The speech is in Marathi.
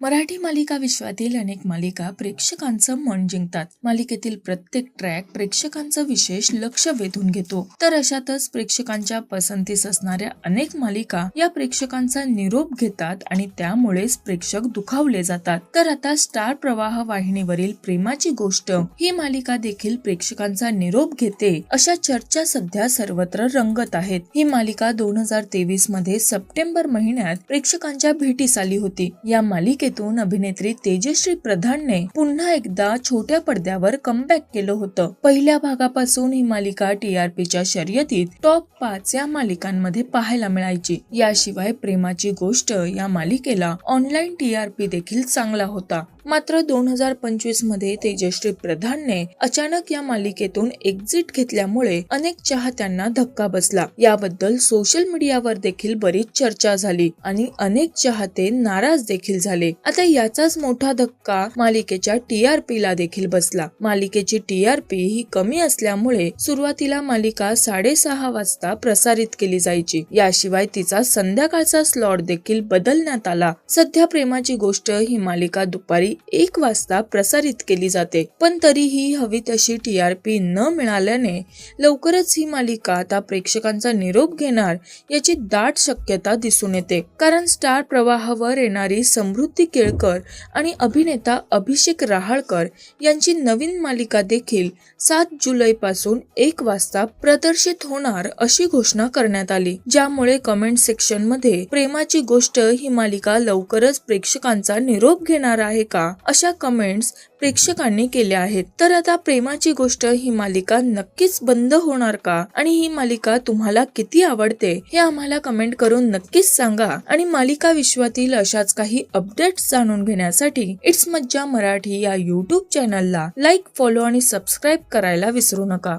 मराठी मालिका विश्वातील अनेक मालिका प्रेक्षकांचं मन जिंकतात. मालिकेतील प्रत्येक ट्रॅक प्रेक्षकांचं विशेष लक्ष वेधून घेतो. तर अशातच प्रेक्षकांच्या पसंतीस असणाऱ्या अनेक मालिका या प्रेक्षकांचा निरोप घेतात आणि त्यामुळेच प्रेक्षक दुखावले जातात. तर आता स्टार प्रवाह वाहिनीवरील प्रेमाची गोष्ट ही मालिका देखील प्रेक्षकांचा निरोप घेते अशा चर्चा सध्या सर्वत्र रंगत आहेत. ही मालिका दोन हजार तेवीसमध्ये सप्टेंबर महिन्यात प्रेक्षकांच्या भेटीस आली होती. या मालिके मालिकेतून अभिनेत्री तेजश्री प्रधानने पुन्हा एकदा छोट्या पडद्यावर कमबॅक केलं होतं. पहिल्या भागापासून ही मालिका टीआरपीच्या शर्यतीत टॉप पाच या मालिकांमध्ये पाहायला मिळायची. याशिवाय प्रेमाची गोष्ट या मालिकेला ऑनलाईन टीआरपी देखील चांगला होता. मात्र दोन हजार पंचवीसमध्ये तेजश्री प्रधानने अचानक या मालिकेतून एक्झिट घेतल्यामुळे अनेक चाहत्यांना धक्का बसला. याबद्दल सोशल मीडियावर देखील बरीच चर्चा झाली आणि अनेक चाहते नाराज देखील झाले. आता याचाच मोठा धक्का मालिकेच्या टीआरपी ला देखील बसला. मालिकेची टीआरपी ही कमी असल्यामुळे सुरुवातीला मालिका साडेसहा वाजता प्रसारित केली जायची. याशिवाय तिचा संध्याकाळचा स्लॉट देखील बदलण्यात आला. सध्या प्रेमाची गोष्ट ही मालिका दुपारी एक वाजता प्रसारित केली जाते. पण तरीही हवी तशी टी आर पी न मिळाल्याने लवकरच ही मालिका आता प्रेक्षकांचा निरोप घेणार याची दाट शक्यता दिसून येते. कारण स्टार प्रवाहावर येणारी समृद्धी केळकर आणि अभिनेता अभिषेक रहाळकर यांची नवीन मालिका देखील सात जुलै पासून एक वाजता प्रदर्शित होणार अशी घोषणा करण्यात आली. ज्यामुळे कमेंट सेक्शनमध्ये प्रेमाची गोष्ट ही मालिका लवकरच प्रेक्षकांचा निरोप घेणार आहे का? का अशा कमेंट्स प्रेक्षकांनी केल्या आहेत. तर आता प्रेमाची गोष्ट ही मालिका नक्कीच बंद होणार का? आणि ही मालिका तुम्हाला किती आवडते? हे आम्हाला कमेंट करून नक्कीच सांगा. आणि मालिका विश्वातील अशाच काही अपडेट्स जाणून घेण्यासाठी इट्स मज्जा मराठी या युट्यूब चॅनलला लाईक फॉलो आणि सबस्क्राईब करायला विसरू नका.